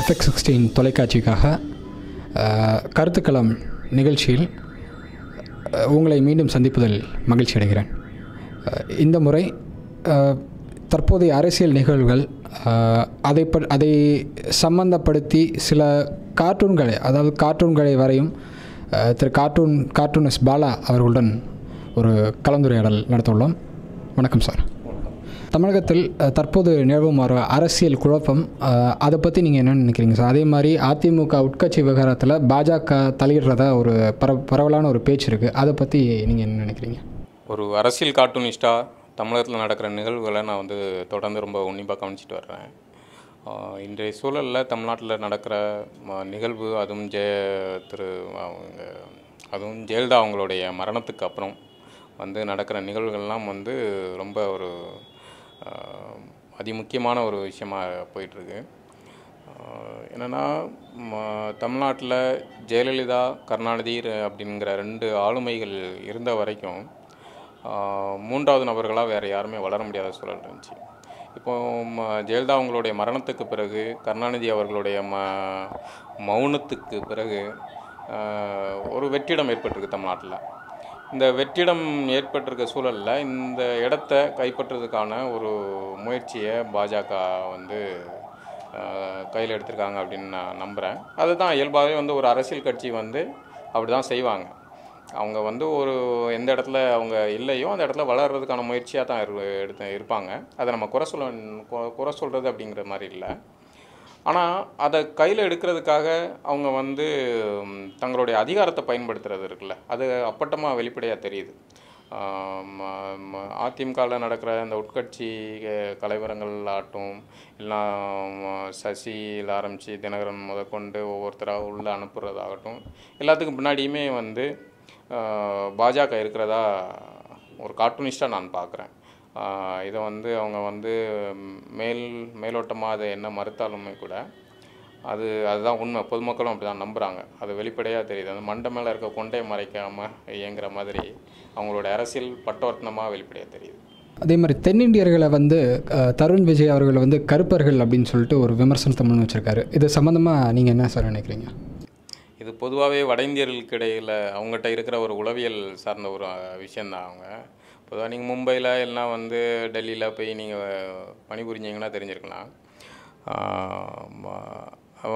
FX sixteen தொலைக்காட்சிக்காக கருத்துக்களம் நிகழ்ச்சியில் உங்களை மீண்டும் சந்திப்பதில் மகிழ்ச்சி அடைகிறேன். இந்த முறை தற்போதைய அரசியல் நிகழ்வுகள் அதை ப அதை சம்பந்தப்படுத்தி சில கார்ட்டூன்களை அதாவது கார்ட்டூன்களை வரையும் திரு கார்ட்டூன் கார்ட்டூனிஸ்ட் பாலா அவர்களுடன் ஒரு கலந்துரையாடல் நடத்த உள்ளோம் வணக்கம் சார். தமிழகத்தில் தற்போது நிலவும் ஒரு அரசியல் குழப்பம். அதை பற்றி நீங்கள் என்ன நினைக்கிறீங்க சார்? அதே மாதிரி அதிமுக உட்கட்சி விவகாரத்தில் பாஜக தலையிடுறதா ஒரு பர பரவலான ஒரு பேச்சு இருக்குது அதை பற்றி நீங்கள் என்ன நினைக்கிறீங்க? ஒரு அரசியல் கார்ட்டூனிஸ்டாக தமிழகத்தில் நடக்கிற நிகழ்வுகளை நான் வந்து தொடர்ந்து ரொம்ப உன்னிப்பாக கவனிச்சிட்டு வர்றேன். இன்றைய சூழலில் தமிழ்நாட்டில் நடக்கிற ம- நிகழ்வு அதுவும் ஜெய திரு அவங்க அதுவும் ஜெயலலிதா அவங்களுடைய மரணத்துக்கு அப்புறம் வந்து நடக்கிற நிகழ்வுகள்லாம் வந்து ரொம்ப ஒரு அதிமுக்கியமான ஒரு விஷயமாக போயிட்டுருக்கு. என்னென்னா தமிழ்நாட்டில் ஜெயலலிதா கருணாநிதி அப்படிங்கிற ரெண்டு ஆளுமைகள் இருந்த வரைக்கும் மூன்றாவது நபர்களாக வேறு யாருமே வளர முடியாத சூழல் இருந்துச்சு. இப்போ ம ஜெயலலிதா அவங்களுடைய மரணத்துக்கு பிறகு கருணாநிதி அவர்களுடைய ம மௌனத்துக்கு பிறகு ஒரு வெற்றிடம் ஏற்பட்டிருக்கு தமிழ்நாட்டில். இந்த வெற்றிடம் ஏற்பட்டிருக்க சூழலில் இந்த இடத்த கைப்பற்றுறதுக்கான ஒரு முயற்சியை பாஜக வந்து கையில் எடுத்திருக்காங்க அப்படின்னு நான் நம்புகிறேன் அதுதான் இயல்பாகவே வந்து ஒரு அரசியல் கட்சி வந்து அப்படி தான் செய்வாங்க. அவங்க வந்து ஒரு எந்த இடத்துல அவங்க இல்லையோ அந்த இடத்துல வளர்கிறதுக்கான முயற்சியாக தான் இரு எடுத்து இருப்பாங்க. அதை நம்ம குறை சொல்ல குறை சொல்கிறது அப்படிங்கிற மாதிரி இல்லை. ஆனால் அதை கையில் எடுக்கிறதுக்காக அவங்க வந்து தங்களுடைய அதிகாரத்தை பயன்படுத்துறது இருக்குல்ல அது அப்பட்டமாக வெளிப்படையாக தெரியுது. அதிமுகவில் நடக்கிற இந்த உட்கட்சி கலைவரங்கள் ஆட்டும் இல்லைனா சசியில் ஆரம்பித்து தினகரன் முதற்கொண்டு ஒவ்வொருத்தராக உள்ளே அனுப்புகிறதாகட்டும் எல்லாத்துக்கும் பின்னாடியுமே வந்து பாஜக இருக்கிறதா ஒரு கார்ட்டூனிஸ்டாக நான் பார்க்குறேன் இதை வந்து அவங்க வந்து மேல் மேலோட்டமாக அதை என்ன மறுத்தாலுமே கூட அது அதுதான் உண்மை. பொதுமக்களும் அப்படி தான் நம்புகிறாங்க அது வெளிப்படையாக தெரியுது. அந்த மண்டை மேலே இருக்க கொண்டை மறைக்காமல் இயங்குற மாதிரி அவங்களோட அரசியல் பட்டவர்த்தனமாக வெளிப்படையாக தெரியுது. அதே மாதிரி தென்னிந்தியர்களை வந்து தருண் விஜய் அவர்கள் வந்து கருப்பர்கள் அப்படின்னு சொல்லிட்டு ஒரு விமர்சனத்தை முன் வச்சிருக்காரு. இது சம்மந்தமாக நீங்கள் என்ன சார் நினைக்கிறீங்க? இது பொதுவாகவே வட இந்தியர்களுக்கு இடையில் அவங்ககிட்ட இருக்கிற ஒரு உளவியல் சார்ந்த ஒரு விஷயந்தான் அவங்க. பொதுவாக நீங்கள் மும்பையில் இல்லைனா வந்து டெல்லியில் போய் நீங்கள் பணிபுரிஞ்சிங்கன்னா தெரிஞ்சிருக்கலாம்.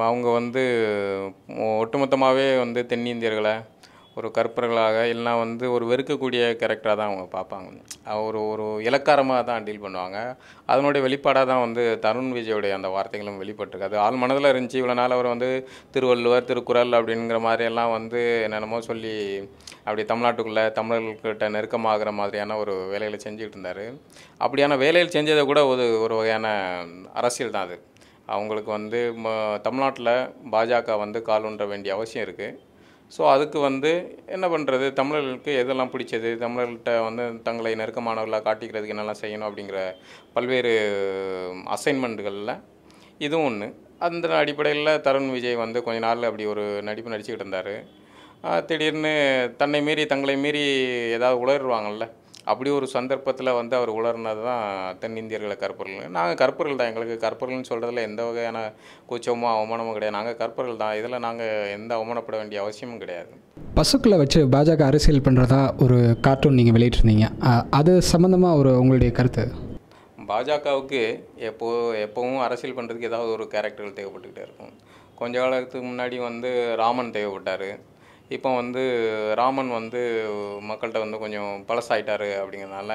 அவங்க வந்து ஒட்டுமொத்தமாகவே வந்து தென்னிந்தியர்களை? ஒரு கற்பர்களாக இல்லைனா வந்து ஒரு வெறுக்கக்கூடிய கேரக்டராக தான் அவங்க பார்ப்பாங்க. ஒரு ஒரு இலக்காரமாக தான் டீல் பண்ணுவாங்க. அதனுடைய வெளிப்பாடாக தான் வந்து தருண் விஜயோடைய அந்த வார்த்தைகளும் வெளிப்பட்டிருக்கு. அது ஆள் மனதில் இருந்துச்சு. இவ்வளோ நாள் அவர் வந்து திருவள்ளுவர் திருக்குறள் அப்படிங்கிற மாதிரியெல்லாம் வந்து என்னென்னமோ சொல்லி அப்படி தமிழ்நாட்டுக்குள்ளே தமிழர்கள்கிட்ட நெருக்கமாகிற மாதிரியான ஒரு வேலைகளை செஞ்சுக்கிட்டு இருந்தார். அப்படியான வேலைகள் செஞ்சதை கூட ஒரு ஒரு வகையான அரசியல் தான் அது. அவங்களுக்கு வந்து ம- தமிழ்நாட்டில் பாஜக வந்து கால் ஒன்ற வேண்டிய அவசியம் இருக்குது ஸோ அதுக்கு வந்து என்ன பண்ணுறது தமிழர்களுக்கு எதெல்லாம் பிடிச்சது? தமிழர்கள்ட்ட வந்து தங்களை நெருக்கமானவர்களாக காட்டிக்கிறதுக்கு என்னெல்லாம் செய்யணும் அப்படிங்கிற பல்வேறு அசைன்மெண்ட்டுகளில் இதுவும் ஒன்று அந்த அடிப்படையில் தருண் விஜய் வந்து கொஞ்ச நாள் அப்படி ஒரு நடிப்பு நடிச்சுக்கிட்டு இருந்தார். திடீர்னு தன்னை மீறி தங்களை மீறி ஏதாவது உளருவாங்கல்ல அப்படி ஒரு சந்தர்ப்பத்தில் வந்து அவர் உளர்னது தான் தென்னிந்தியர்களை கற்பர்கள் நாங்கள் கற்பர்கள் தான். எங்களுக்கு கற்பர்கள்னு சொல்கிறதுல எந்த வகையான கூச்சமோ அவமானமோ கிடையாது. நாங்கள் கற்பர்கள் தான். இதில் நாங்கள் எந்த அவமானப்பட வேண்டிய அவசியமும் கிடையாது. பசுக்களை வச்சு பாஜக அரசியல் பண்ணுறதா ஒரு கார்ட்டூன் நீங்கள் வெளியிட்டிருந்தீங்க. அது சம்மந்தமாக ஒரு உங்களுடைய கருத்து? பாஜகவுக்கு எப்போ எப்போவும் அரசியல் பண்ணுறதுக்கு ஏதாவது ஒரு கேரக்டர்கள் தேவைப்பட்டுக்கிட்டே இருக்கும். கொஞ்ச காலத்துக்கு முன்னாடி வந்து ராமன் தேவைப்பட்டார். இப்போ வந்து ராமன் வந்து மக்கள்கிட்ட வந்து கொஞ்சம் பழசாயிட்டாரு அப்படிங்கிறதுனால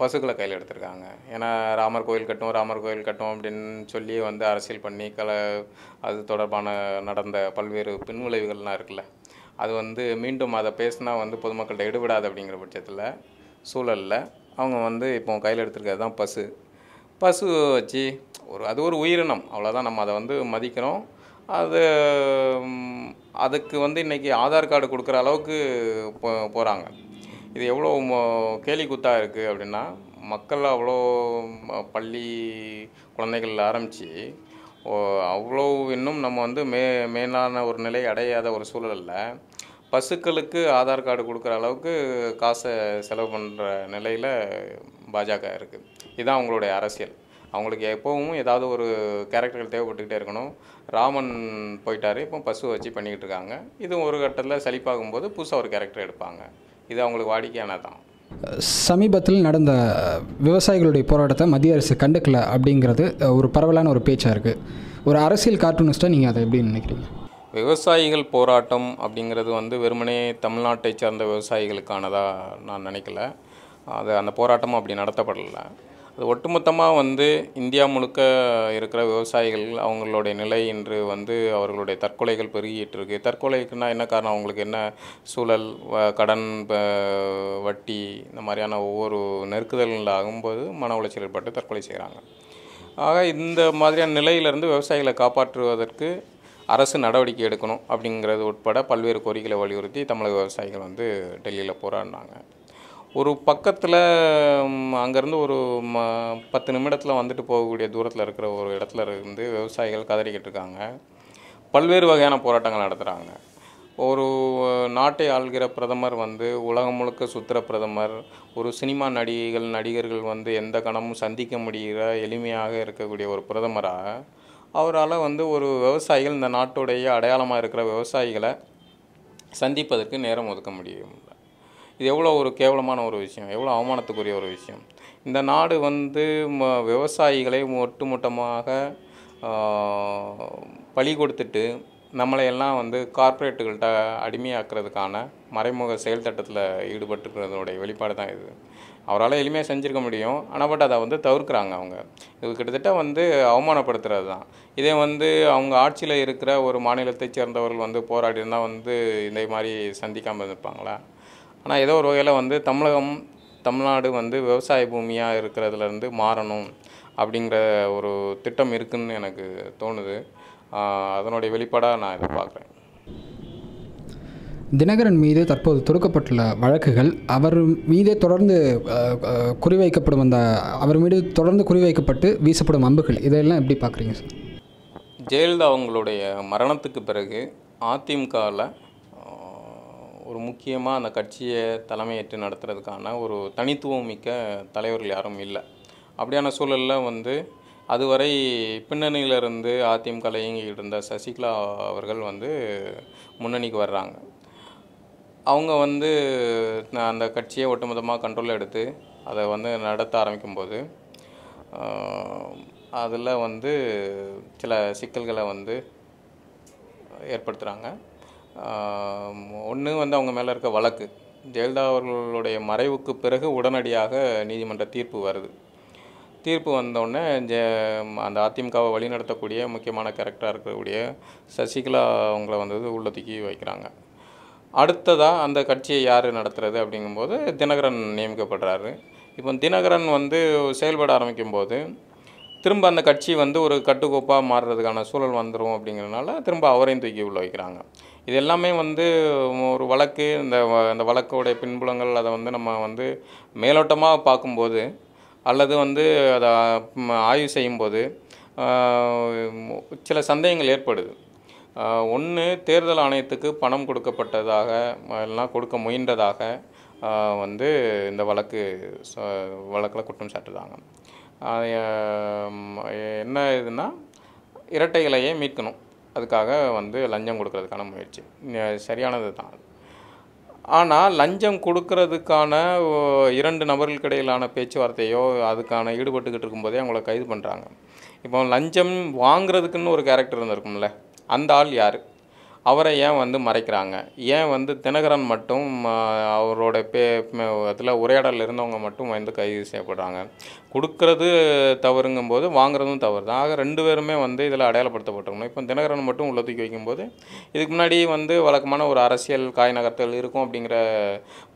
பசுக்களை கையில் எடுத்திருக்காங்க. ஏன்னா ராமர் கோயில் கட்டும் ராமர் கோயில் கட்டும் அப்படின்னு சொல்லி வந்து அரசியல் பண்ணி கல அது தொடர்பான நடந்த பல்வேறு பின்விளைவுகள்லாம் இருக்குல்ல அது வந்து மீண்டும் அதை பேசினா வந்து பொதுமக்கள்கிட்ட எடுபடாது அப்படிங்கிற பட்சத்தில் சூழலில் அவங்க வந்து இப்போ கையில் எடுத்திருக்கிறது தான் பசு. பசு வச்சு ஒரு அது ஒரு உயிரினம். அவ்வளோதான் நம்ம அதை வந்து மதிக்கிறோம். அது அதுக்கு வந்து இன்றைக்கி ஆதார் கார்டு கொடுக்குற அளவுக்கு போ போகிறாங்க இது எவ்வளோ மோ- கேலி குத்தாக இருக்குது அப்படின்னா மக்கள் அவ்வளோ பள்ளி குழந்தைகள் ஆரம்பித்து அவ்வளோ இன்னும் நம்ம வந்து மே மேலான ஒரு நிலை அடையாத ஒரு சூழலில் பசுக்களுக்கு ஆதார் கார்டு கொடுக்குற அளவுக்கு காசை செலவு பண்ணுற நிலையில் பாஜக இருக்குது இதுதான் அவங்களுடைய அரசியல். அவங்களுக்கு எப்போவும் ஏதாவது ஒரு கேரக்டர்கள் தேவைப்பட்டுக்கிட்டே இருக்கணும். ராமன் போயிட்டாரு. இப்போ பசு வச்சு பண்ணிக்கிட்டு இருக்காங்க இது ஒரு கட்டத்தில் சலிப்பாகும்போது புதுசாக ஒரு கேரக்டர் எடுப்பாங்க. இது அவங்களுக்கு வாடிக்கையானதான் சமீபத்தில் நடந்த விவசாயிகளுடைய போராட்டத்தை மத்திய அரசு கண்டுக்கல அப்படிங்கிறது ஒரு பரவலான ஒரு பேச்சாக இருக்குது ஒரு அரசியல் கார்ட்டூனிஸ்ட்டாக நீங்கள் அதை எப்படி நினைக்கிறீங்க? விவசாயிகள் போராட்டம் அப்படிங்கிறது வந்து வெறுமனே தமிழ்நாட்டை சார்ந்த விவசாயிகளுக்கானதாக நான் நினைக்கல. அது அந்த போராட்டமும் அப்படி நடத்தப்படலை. அது ஒட்டுமொத்தமாக வந்து இந்தியா முழுக்க இருக்கிற விவசாயிகள் அவங்களுடைய நிலை இன்று வந்து அவர்களுடைய தற்கொலைகள் பெருகிட்டு இருக்கு. தற்கொலைக்குன்னா என்ன காரணம்? அவங்களுக்கு என்ன சூழல்? கடன் வட்டி இந்த மாதிரியான ஒவ்வொரு நெருக்குதல்கள் ஆகும்போது மன உளைச்சல் ஏற்பட்டு தற்கொலை செய்கிறாங்க ஆக இந்த மாதிரியான நிலையிலிருந்து விவசாயிகளை காப்பாற்றுவதற்கு அரசு நடவடிக்கை எடுக்கணும் அப்படிங்கிறது உட்பட பல்வேறு கோரிக்கைகளை வலியுறுத்தி தமிழக விவசாயிகள் வந்து டெல்லியில் போராடினாங்க. ஒரு பக்கத்தில் அங்கேருந்து ஒரு ம பத்து நிமிடத்தில் வந்துட்டு போகக்கூடிய தூரத்தில் இருக்கிற ஒரு இடத்துல இருந்து விவசாயிகள் கதறிக்கிட்டு இருக்காங்க. பல்வேறு வகையான போராட்டங்கள் நடத்துகிறாங்க ஒரு நாட்டை ஆள்கிற பிரதமர் வந்து உலகம் முழுக்க சுற்றுற பிரதமர் ஒரு சினிமா நடிகைகள் நடிகர்கள் வந்து எந்த கணமும் சந்திக்க முடிகிற எளிமையாக இருக்கக்கூடிய ஒரு பிரதமராக அவரால் வந்து ஒரு விவசாயிகள் இந்த நாட்டுடைய அடையாளமாக இருக்கிற விவசாயிகளை சந்திப்பதற்கு நேரம் ஒதுக்க முடியும். இது எவ்வளோ ஒரு கேவலமான ஒரு விஷயம் எவ்வளோ அவமானத்துக்குரிய ஒரு விஷயம். இந்த நாடு வந்து ம விவசாயிகளை ஒட்டுமொத்தமாக பழி கொடுத்துட்டு நம்மளையெல்லாம் வந்து கார்ப்பரேட்டுகள்கிட்ட அடிமையாக்குறதுக்கான மறைமுக செயல் திட்டத்தில் ஈடுபட்டுருக்கிறதோடைய வெளிப்பாடு தான் இது. அவரால் எளிமையாக செஞ்சுருக்க முடியும். ஆனால் பட் அதை வந்து தவிர்க்கிறாங்க அவங்க. இது கிட்டத்தட்ட வந்து அவமானப்படுத்துறது தான். இதே வந்து அவங்க ஆட்சியில் இருக்கிற ஒரு மாநிலத்தைச் சேர்ந்தவர்கள் வந்து போராடி இருந்தால் வந்து இதே மாதிரி சந்திக்காமல் இருப்பாங்களா ஆனால் ஏதோ ஒரு வகையில் வந்து தமிழகம் தமிழ்நாடு வந்து விவசாய பூமியாக இருக்கிறதுலேருந்து மாறணும் அப்படிங்கிற ஒரு திட்டம் இருக்குன்னு எனக்கு தோணுது. அதனுடைய வெளிப்பாடாக நான் இதை பார்க்குறேன். தினகரன் மீது தற்போது தொடுக்கப்பட்டுள்ள வழக்குகள் அவர் மீதே தொடர்ந்து குறிவைக்கப்படும் அந்த அவர் மீது தொடர்ந்து குறிவைக்கப்பட்டு வீசப்படும் அம்புகள் இதையெல்லாம் எப்படி பார்க்குறீங்க சார்? ஜெயலலிதா அவங்களுடைய மரணத்துக்கு பிறகு அதிமுகவில் ஒரு முக்கியமாக அந்த கட்சியை தலைமையேற்று நடத்துறதுக்கான ஒரு தனித்துவம் மிக்க தலைவர்கள் யாரும் இல்லை. அப்படியான சூழலில் வந்து அதுவரை பின்னணியிலிருந்து அதிமுக இயங்கிக்கிட்டு இருந்த சசிகலா அவர்கள் வந்து முன்னணிக்கு வர்றாங்க. அவங்க வந்து நான் அந்த கட்சியை ஒட்டுமொத்தமாக கண்ட்ரோல் எடுத்து அதை வந்து நடத்த ஆரம்பிக்கும்போது அதில் வந்து சில சிக்கல்களை வந்து ஏற்படுத்துகிறாங்க ஒன்று வந்து அவங்க மேலே இருக்க வழக்கு. ஜெயலலிதா அவர்களுடைய மறைவுக்கு பிறகு உடனடியாக நீதிமன்ற தீர்ப்பு வருது. தீர்ப்பு வந்தோடனே ஜெ அந்த அதிமுகவை வழிநடத்தக்கூடிய முக்கியமான கேரக்டராக இருக்கக்கூடிய சசிகலா அவங்கள வந்து உள்ள தூக்கி வைக்கிறாங்க. அடுத்ததாக அந்த கட்சியை யார் நடத்துகிறது அப்படிங்கும்போது தினகரன் நியமிக்கப்படுறாரு. இப்போ தினகரன் வந்து செயல்பட ஆரம்பிக்கும்போது திரும்ப அந்த கட்சி வந்து ஒரு கட்டுக்கோப்பாக மாறுறதுக்கான சூழல் வந்துடும் அப்படிங்கிறதுனால திரும்ப அவரையும் தூக்கி உள்ள வைக்கிறாங்க. இது எல்லாமே வந்து ஒரு வழக்கு இந்த வ- வழக்கோடைய பின்புலங்கள் அதை வந்து நம்ம வந்து மேலோட்டமாக பார்க்கும்போது அல்லது வந்து அதை ஆய்வு செய்யும்போது சில சந்தேகங்கள் ஏற்படுது. ஒன்று தேர்தல் ஆணையத்துக்கு பணம் கொடுக்கப்பட்டதாக எல்லாம் கொடுக்க முயன்றதாக வந்து இந்த வழக்கு ச- வழக்கில் குற்றம் சாட்டுறாங்க. என்ன இதுன்னா இரட்டை இலையை மீட்கணும். அதுக்காக வந்து லஞ்சம் கொடுக்கறதுக்கான முயற்சி. சரியானது தான். ஆனால் லஞ்சம் கொடுக்கறதுக்கான இரண்டு நபர்களுக்கிடையிலான பேச்சுவார்த்தையோ அதுக்கான ஈடுபட்டுக்கிட்டு இருக்கும்போதே அவங்கள கைது பண்ணுறாங்க இப்போ லஞ்சம் வாங்குறதுக்குன்னு ஒரு கேரக்டர் இருந்திருக்கும்ல அந்த ஆள் யார்? அவரை ஏன் வந்து மறைக்கிறாங்க? ஏன் வந்து தினகரன் மட்டும் அவரோட பே அதில் உரையாடலில் இருந்தவங்க மட்டும் வந்து கைது செய்யப்படுறாங்க? கொடுக்கறது தவறுங்கும்போது வாங்குறதும் தவறு தான். ஆக ரெண்டு பேருமே வந்து இதில் அடையாளப்படுத்தப்பட்டிருக்கணும். இப்போ தினகரன் மட்டும் உள்ள தூக்கி வைக்கும்போது இதுக்கு முன்னாடி வந்து வழக்கமான ஒரு அரசியல் காய் நகர்த்தல் இருக்கும் அப்படிங்கிற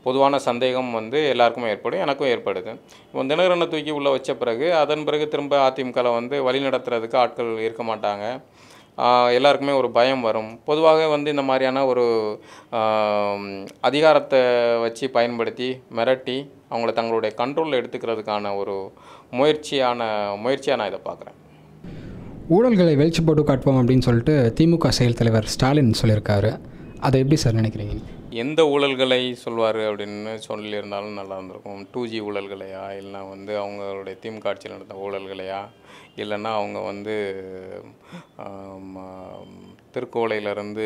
பொதுவான சந்தேகம் வந்து எல்லாருக்குமே ஏற்படும் எனக்கும் ஏற்படுது. இப்போ தினகரனை தூக்கி உள்ளே வச்ச பிறகு அதன் பிறகு திரும்ப அதிமுகவில் வந்து வழி நடத்துறதுக்கு ஆட்கள் இருக்க மாட்டாங்க. எல்லாருக்குமே ஒரு பயம் வரும். பொதுவாக வந்து இந்த மாதிரியான ஒரு அதிகாரத்தை வச்சு பயன்படுத்தி மிரட்டி அவங்கள தங்களுடைய கண்ட்ரோலில் எடுத்துக்கிறதுக்கான ஒரு முயற்சியான முயற்சியாக நான் இதை பார்க்குறேன். ஊழல்களை வெளிச்சு போட்டு காட்டுவோம் அப்படின்னு சொல்லிட்டு திமுக செயல் தலைவர் ஸ்டாலின் சொல்லியிருக்காரு. அதை எப்படி சார் நினைக்கிறீங்க? எந்த ஊழல்களை சொல்வார் அப்படின்னு சொல்லியிருந்தாலும் நல்லா இருந்திருக்கும். டூ ஜி ஊழல்களையா இல்லைனா வந்து அவங்களுடைய திமுக ஆட்சியில் நடந்த ஊழல்களையா இல்லைன்னா அவங்க வந்து திருக்கோலையிலேருந்து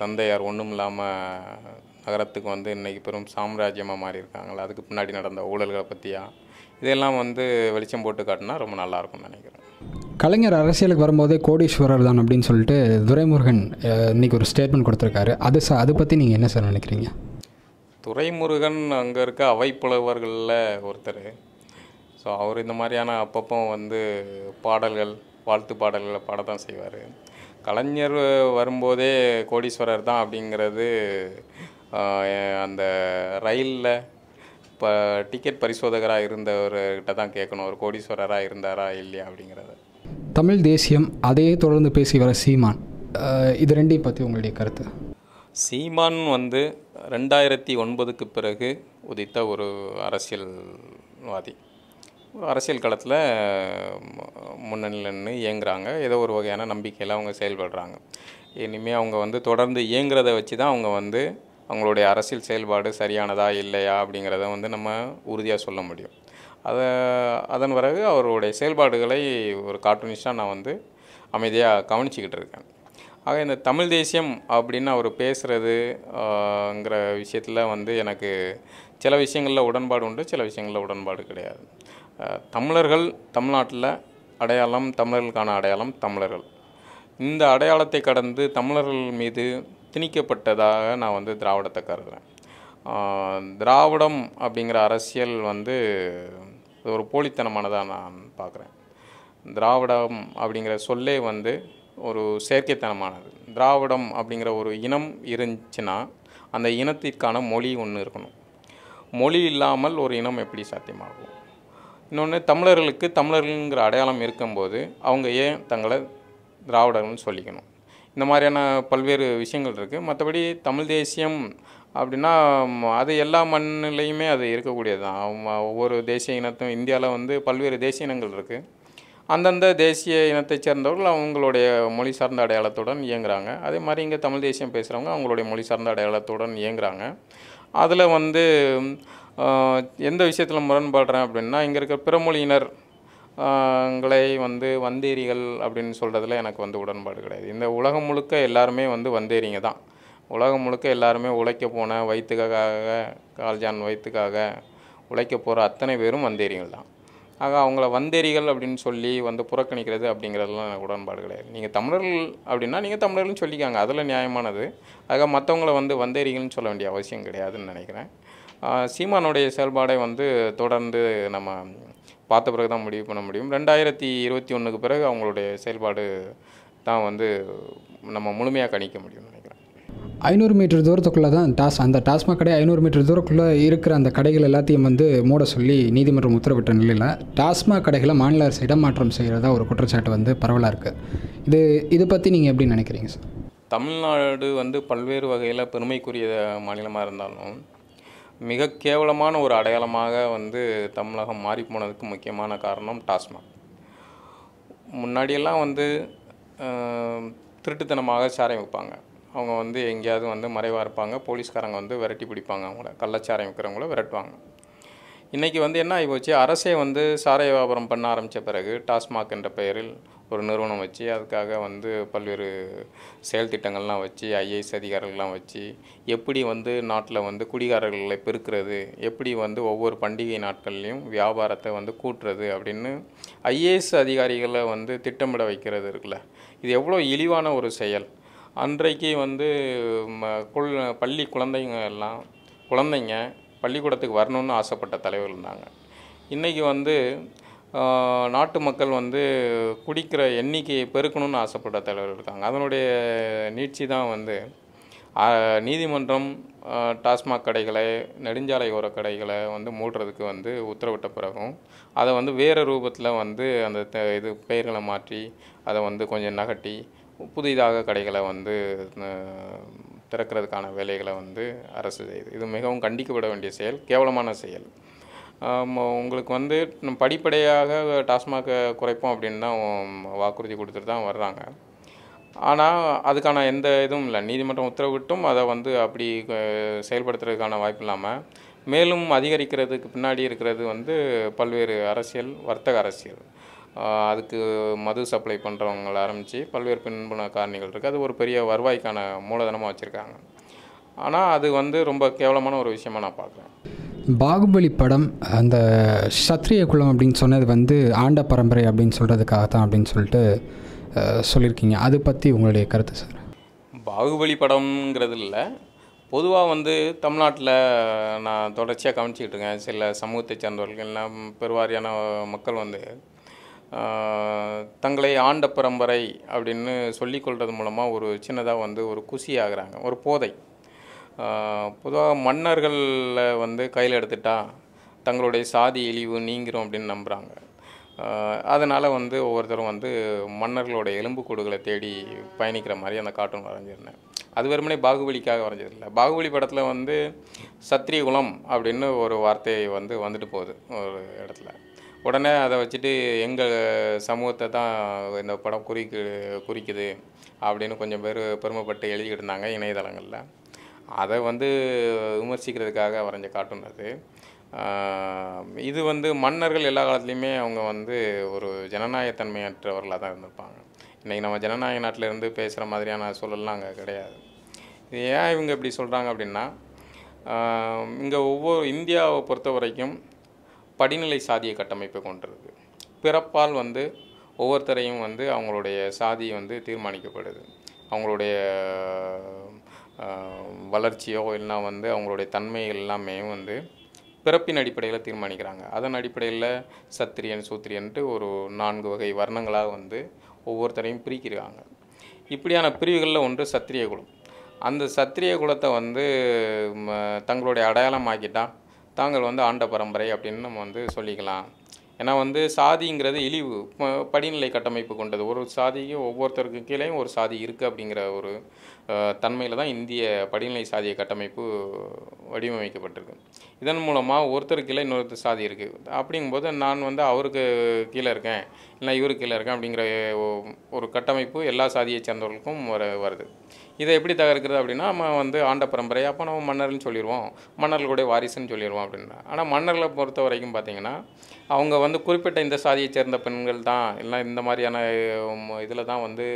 தந்தையார் ஒன்றும் இல்லாமல் நகரத்துக்கு வந்து இன்றைக்கி பெரும் சாம்ராஜ்யமாக மாறி இருக்காங்களா அதுக்கு பின்னாடி நடந்த ஊழல்களை பற்றியா இதெல்லாம் வந்து வெளிச்சம் போட்டு காட்டினா ரொம்ப நல்லாயிருக்கும்னு நினைக்கிறேன். கலைஞர் அரசியலுக்கு வரும்போதே கோடீஸ்வரர் தான் அப்படின்னு சொல்லிட்டு துரைமுருகன் இன்றைக்கி இன்னைக்கு ஒரு ஸ்டேட்மெண்ட் கொடுத்துருக்காரு. அது சார் அதை பற்றி நீங்கள் என்ன சார் நினைக்கிறீங்க? துரைமுருகன் அங்கே இருக்க அவைப்புலவர்களில் ஒருத்தர். ஸோ அவர் இந்த மாதிரியான அப்பப்போ வந்து பாடல்கள் வாழ்த்து பாடல்களை பாடத்தான் செய்வார். கலைஞர் வரும்போதே கோடீஸ்வரர் தான் அப்படிங்கிறது அந்த ரயிலில் இப்போ டிக்கெட் பரிசோதகராக இருந்தவர்கிட்ட தான் கேட்கணும். ஒரு கோடீஸ்வரராக இருந்தாரா இல்லையா அப்படிங்கிறத. தமிழ் தேசியம் அதையே தொடர்ந்து பேசி வர சீமான். இது ரெண்டையும் பற்றி உங்களுடைய கருத்து. சீமான் வந்து ரெண்டாயிரத்தி ஒன்பதுக்கு பிறகு உதித்த ஒரு அரசியல்வாதி. ஒரு அரசியல் களத்தில் முன்னணியில் நின்று இயங்குறாங்க. ஏதோ ஒரு வகையான நம்பிக்கையில் அவங்க செயல்படுறாங்க. இனிமேல் அவங்க வந்து தொடர்ந்து இயங்குறத வச்சு தான் அவங்க வந்து அவங்களுடைய அரசியல் செயல்பாடு சரியானதா இல்லையா அப்படிங்கிறத வந்து நம்ம உறுதியாக சொல்ல முடியும். அதை அதன் பிறகு அவருடைய செயல்பாடுகளை ஒரு கார்ட்டூனிஸ்டாக நான் வந்து அமைதியாக கவனிச்சிக்கிட்டு இருக்கேன். ஆக இந்த தமிழ் தேசியம் அப்படின்னு அவர் பேசுகிறதுங்கிற விஷயத்தில் வந்து எனக்கு சில விஷயங்களில் உடன்பாடு உண்டு சில விஷயங்களில் உடன்பாடு கிடையாது. தமிழர்கள் தமிழ்நாட்டில் அடையாளம் தமிழர்களுக்கான அடையாளம் தமிழர்கள். இந்த அடையாளத்தை கடந்து தமிழர்கள் மீது திணிக்கப்பட்டதாக நான் வந்து திராவிடத்தை கருதுகிறேன் திராவிடம் அப்படிங்கிற அரசியல் வந்து ஒரு போலித்தனமானதாக நான் பார்க்குறேன் திராவிடம் அப்படிங்கிற சொல்லே வந்து ஒரு செயற்கைத்தனமானது. திராவிடம் அப்படிங்கிற ஒரு இனம் இருந்துச்சுன்னா அந்த இனத்திற்கான மொழி ஒன்று இருக்கணும். மொழி இல்லாமல் ஒரு இனம் எப்படி சாத்தியமாகும்? இன்னொன்று தமிழர்களுக்கு தமிழர்கள்ங்கிற அடையாளம் இருக்கும்போது அவங்க ஏன் தங்களை திராவிடர்கள்னு சொல்லிக்கணும்? இந்த மாதிரியான பல்வேறு விஷயங்கள் இருக்குது மற்றபடி தமிழ் தேசியம் அப்படின்னா அது எல்லா மண்ணிலையுமே அது இருக்கக்கூடியது தான். ஒவ்வொரு தேசிய இனத்தும் இந்தியாவில் வந்து பல்வேறு தேசிய இனங்கள் இருக்குது அந்தந்த தேசிய இனத்தைச் சேர்ந்தவர்கள் அவங்களுடைய மொழி சார்ந்த அடையாளத்துடன் இயங்குகிறாங்க அதே மாதிரி இங்கே தமிழ் தேசியம் பேசுகிறவங்க அவங்களுடைய மொழி சார்ந்த அடையாளத்துடன் இயங்குகிறாங்க அதில் வந்து எந்த விஷயத்தில் முரண்படுறேன் அப்படின்னா இங்கே இருக்கிற பிறமொழியினர் ங்களை வந்து வந்தேரிகள் அப்படின்னு சொல்கிறதுல எனக்கு வந்து உடன்பாடு கிடையாது. இந்த உலகம் முழுக்க எல்லாருமே வந்து வந்தேரிங்க தான். உலகம் முழுக்க எல்லாருமே உழைக்க போன வயிற்றுக்காக கால்ஜான் வயிற்றுக்காக உழைக்க போகிற அத்தனை பேரும் வந்தேரிகள் தான். ஆக அவங்கள வந்தேரிகள் அப்படின்னு சொல்லி வந்து புறக்கணிக்கிறது அப்படிங்கிறதுலாம் எனக்கு உடன்பாடு கிடையாது. நீங்கள் தமிழர்கள் அப்படின்னா நீங்கள் தமிழர்கள்னு சொல்லிக்காங்க. அதில் நியாயமானது. ஆக மற்றவங்கள வந்து வந்தேரிகள்னு சொல்ல வேண்டிய அவசியம் கிடையாதுன்னு நினைக்கிறேன். சீமானுடைய செயல்பாடை வந்து தொடர்ந்து நம்ம பார்த்த பிறகு தான் முடிவு பண்ண முடியும். ரெண்டாயிரத்தி இருபத்தி ஒன்றுக்கு பிறகு அவங்களுடைய செயல்பாடு தான் வந்து நம்ம முழுமையாக கணிக்க முடியும்னு நினைக்கிறேன். ஐநூறு மீட்டர் தூரத்துக்குள்ளே தான் டாஸ் அந்த டாஸ்மாக் கடை ஐநூறு மீட்டர் தூரக்குள்ளே இருக்கிற அந்த கடைகள் எல்லாத்தையும் வந்து மூட சொல்லி நீதிமன்றம் உத்தரவிட்ட நிலையில் டாஸ்மாக் கடைகளை மாநில அரசு இடமாற்றம் செய்கிறதா ஒரு குற்றச்சாட்டு வந்து பரவலாக இருக்குது இது இதை பற்றி நீங்கள் எப்படி நினைக்கிறீங்க சார்? தமிழ்நாடு வந்து பல்வேறு வகையில் பெருமைக்குரிய மாநிலமாக இருந்தாலும் மிக கேவலமான ஒரு அடையாளமாக வந்து தமிழகம் மாறி போனதுக்கு முக்கியமான காரணம் டாஸ்மாக். முன்னாடியெல்லாம் வந்து திருட்டுத்தனமாக சாரை வைப்பாங்க. அவங்க வந்து எங்கேயாவது வந்து மறைவாக இருப்பாங்க. போலீஸ்காரங்க வந்து விரட்டி பிடிப்பாங்க அவங்கள. கள்ளச்சாரம் விற்கிறவங்கள விரட்டுவாங்க. இன்றைக்கி வந்து என்ன ஆகி போச்சு அரசே வந்து சாராய வியாபாரம் பண்ண ஆரம்பித்த பிறகு டாஸ்மாக் என்ற பெயரில் ஒரு நிறுவனம் வச்சு அதுக்காக வந்து பல்வேறு செயல் திட்டங்கள்லாம் வச்சு ஐஏஎஸ் அதிகாரிகள்லாம் வச்சு எப்படி வந்து நாட்டில் வந்து குடிகாரர்களை பெருக்கிறது? எப்படி வந்து ஒவ்வொரு பண்டிகை நாட்கள்லையும் வியாபாரத்தை வந்து கூட்டுறது அப்படின்னு ஐஏஎஸ் அதிகாரிகளை வந்து திட்டமிட வைக்கிறது இருக்குல்ல. இது எவ்வளோ இழிவான ஒரு செயல். அன்றைக்கு வந்து ம, குள் பள்ளி குழந்தைங்க எல்லாம் குழந்தைங்க பள்ளிக்கூடத்துக்கு வரணும்னு ஆசைப்பட்ட தலைவர் இருந்தாங்க. இன்றைக்கி வந்து நாட்டு மக்கள் வந்து குடிக்கிற எண்ணிக்கையை பெருக்கணும்னு ஆசைப்பட்ட தலைவர் இருக்காங்க. அதனுடைய நீட்சி தான் வந்து நீதிமன்றம் டாஸ்மாக் கடைகளை நெடுஞ்சாலை ஓர கடைகளை வந்து மூடுறதுக்கு வந்து உத்தரவிட்ட பிறகும் அதை வந்து வேறு ரூபத்தில் வந்து அந்த த- இது பெயர்களை மாற்றி அதை வந்து கொஞ்சம் நகட்டி புதிதாக கடைகளை வந்து திறக்கிறதுக்கான வேலைகளை வந்து அரசு செய்யுது இது மிகவும் கண்டிக்கப்பட வேண்டிய செயல் கேவலமான செயல். உங்களுக்கு வந்து படிப்படியாக டாஸ்மாகை குறைப்போம் அப்படின்னு தான் வாக்குறுதி கொடுத்துட்டு தான் வர்றாங்க. ஆனால் அதுக்கான எந்த இதுவும் இல்லை. நீதிமன்றம் உத்தரவிட்டும் அதை வந்து அப்படி செயல்படுத்துறதுக்கான வாய்ப்பு இல்லாமல் மேலும் அதிகரிக்கிறதுக்கு பின்னாடி இருக்கிறது வந்து பல்வேறு அரசியல் வர்த்தக அரசியல். அதுக்கு மது சப்ளை பண்ணுறவங்கள ஆரம்பித்து பல்வேறு பின்புல காரணிகள் இருக்குது அது ஒரு பெரிய வருவாய்க்கான மூலதனமாக வச்சுருக்காங்க. ஆனால் அது வந்து ரொம்ப கேவலமான ஒரு விஷயமா நான் பார்க்குறேன். பாகுபலி படம் அந்த சத்ரிய குலம் அப்படின்னு சொன்னது வந்து ஆண்ட பரம்பரை அப்படின்னு சொல்கிறதுக்காக தான் அப்படின்னு சொல்லிட்டு சொல்லியிருக்கீங்க. அது பற்றி உங்களுடைய கருத்து சார்? பாகுபலி படம்ங்கிறது இல்லை. பொதுவாக வந்து தமிழ்நாட்டில் நான் தொடர்ச்சியாக கவனிச்சிக்கிட்டு இருக்கேன். சில சமூகத்தை சேர்ந்தவர்கள் எல்லாம் பெருவாரியான மக்கள் வந்து தங்களை ஆண்ட பரம்பரை அப்படின்னு சொல்லிக்கொள்கிறது மூலமாக ஒரு சின்னதாக வந்து ஒரு குசி ஆகுறாங்க ஒரு போதை. பொதுவாக மன்னர்களில் வந்து கையில் எடுத்துட்டா தங்களுடைய சாதி இழிவு நீங்கிறோம் அப்படின்னு நம்புகிறாங்க அதனால் வந்து ஒவ்வொருத்தரும் வந்து மன்னர்களோட எலும்புக்கூடுகளை தேடி பயணிக்கிற மாதிரி அந்த கார்ட்டூன் வரைஞ்சிருந்தேன். அது வெறுமனே பாகுபலிக்காக வரைஞ்சதில்லை. பாகுபலி படத்தில் வந்து சத்திரிய குலம் அப்படின்னு ஒரு வார்த்தை வந்து வந்துட்டு போகுது ஒரு இடத்துல. உடனே அதை வச்சுட்டு எங்கள் சமூகத்தை தான் இந்த படம் குறிக்கு குறிக்குது அப்படின்னு கொஞ்சம் பேர் பெருமைப்பட்டு எழுதிக்கிட்டு இருந்தாங்க இணையதளங்களில். அதை வந்து விமர்சிக்கிறதுக்காக வரைஞ்ச கார்ட்டூன் அது. இது வந்து மன்னர்கள் எல்லா காலத்துலேயுமே அவங்க வந்து ஒரு ஜனநாயகத்தன்மையற்றவர்களாக தான் இருந்திருப்பாங்க. இன்றைக்கி நம்ம ஜனநாயக நாட்டில் இருந்து பேசுகிற மாதிரியான சூழல்லாம் அங்கே கிடையாது. இது ஏன் இவங்க இப்படி சொல்கிறாங்க அப்படின்னா இங்கே ஒவ்வொரு இந்தியாவை பொறுத்த வரைக்கும் படிநிலை சாதிய கட்டமைப்பை கொண்டிருக்கு பிறப்பால் வந்து ஒவ்வொருத்தரையும் வந்து அவங்களுடைய சாதி வந்து தீர்மானிக்கப்படுது. அவங்களுடைய வளர்ச்சியோ இல்லைனா வந்து அவங்களுடைய தன்மைகள் எல்லாமே வந்து பிறப்பின் அடிப்படையில் தீர்மானிக்கிறாங்க. அதன் அடிப்படையில் சத்திரியன் சூத்திரியன்ட்டு ஒரு நான்கு வகை வர்ணங்களாக வந்து ஒவ்வொருத்தரையும் பிரிக்கிறாங்க. இப்படியான பிரிவுகளில் ஒன்று சத்திரிய குலம். அந்த சத்திரிய குலத்தை வந்து ம, தங்களுடைய அடையாளமாக்கிட்டால் தாங்கள் வந்து ஆண்ட பரம்பரை அப்படின்னு நம்ம வந்து சொல்லிக்கலாம். ஏன்னா வந்து சாதிங்கிறது இழிவு படிநிலை கட்டமைப்பு கொண்டது. ஒரு சாதிக்கு ஒவ்வொருத்தருக்கு கீழேயும் ஒரு சாதி இருக்குது அப்படிங்கிற ஒரு தன்மையில் தான் இந்திய படிநிலை சாதிய கட்டமைப்பு வடிவமைக்கப்பட்டிருக்கு. இதன் மூலமாக ஒருத்தர் கீழே இன்னொருத்தர் சாதி இருக்குது அப்படிங்கும்போது நான் வந்து அவருக்கு கீழே இருக்கேன். இல்லை இவருக்கு கீழே இருக்கேன் அப்படிங்கிற ஒரு கட்டமைப்பு எல்லா சாதியை சேர்ந்தவர்களுக்கும் வர வருது. இதை எப்படி தகர்க்கிறது அப்படின்னா நம்ம வந்து ஆண்ட பரம்பரை அப்போ நம்ம மன்னர்னு சொல்லிடுவோம் மன்னர்களுடைய வாரிசுன்னு சொல்லிடுவோம் அப்படின்னா. ஆனால் மன்னர்களை பொறுத்த வரைக்கும் பார்த்தீங்கன்னா அவங்க வந்து குறிப்பிட்ட இந்த சாதியை சேர்ந்த பெண்கள் தான். இல்லை இந்த மாதிரியான இதில் தான் வந்து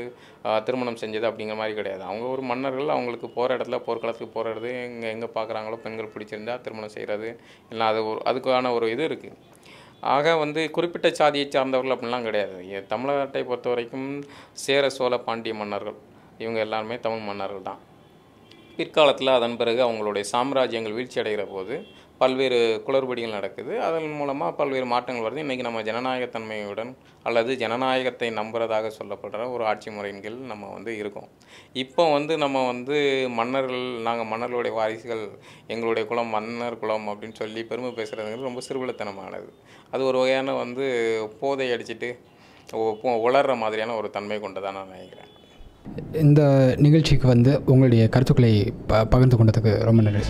திருமணம் செஞ்சது அப்படிங்கிற மாதிரி கிடையாது. அவங்க ஒரு மன்னர்கள் அவங்களுக்கு போகிற இடத்துல போர்க்களத்துக்கு போகிறது எங்கே எங்கே பார்க்குறாங்களோ பெண்கள் பிடிச்சிருந்தா திருமணம் செய்கிறது இல்லை அது ஒரு அதுக்கான ஒரு இது இருக்குது ஆக வந்து குறிப்பிட்ட சாதியை சார்ந்தவர்கள் அப்படிலாம் கிடையாது. எ- தமிழ்நாட்டை பொறுத்த வரைக்கும் சேர சோழ பாண்டிய மன்னர்கள். இவங்க எல்லாருமே தமிழ் மன்னர்கள் தான். பிற்காலத்தில் அதன் பிறகு அவங்களுடைய சாம்ராஜ்யங்கள் வீழ்ச்சி அடைகிற போது பல்வேறு குளறுபடிகள் நடக்குது. அதன் மூலமாக பல்வேறு மாற்றங்கள் வருது. இன்றைக்கி நம்ம ஜனநாயகத்தன்மையுடன் அல்லது ஜனநாயகத்தை நம்புறதாக சொல்லப்படுற ஒரு ஆட்சி முறையின் கீழ் நம்ம வந்து இருக்கோம். இப்போ வந்து நம்ம வந்து மன்னர்கள் நாங்கள் மன்னர்களுடைய வாரிசுகள் எங்களுடைய குலம் மன்னர் குலம் அப்படின்னு சொல்லி பெருமை பேசுகிறதுங்கிறது ரொம்ப சிறுவிளத்தனமானது அது ஒரு வகையான வந்து போதை அடிச்சுட்டு உளர்ற மாதிரியான ஒரு தன்மை கொண்டதாக நான் நினைக்கிறேன். இந்த நிகழ்ச்சிக்கு வந்து உங்களுடைய கருத்துக்களை ப பகிர்ந்து கொண்டதுக்கு ரொம்ப நன்றி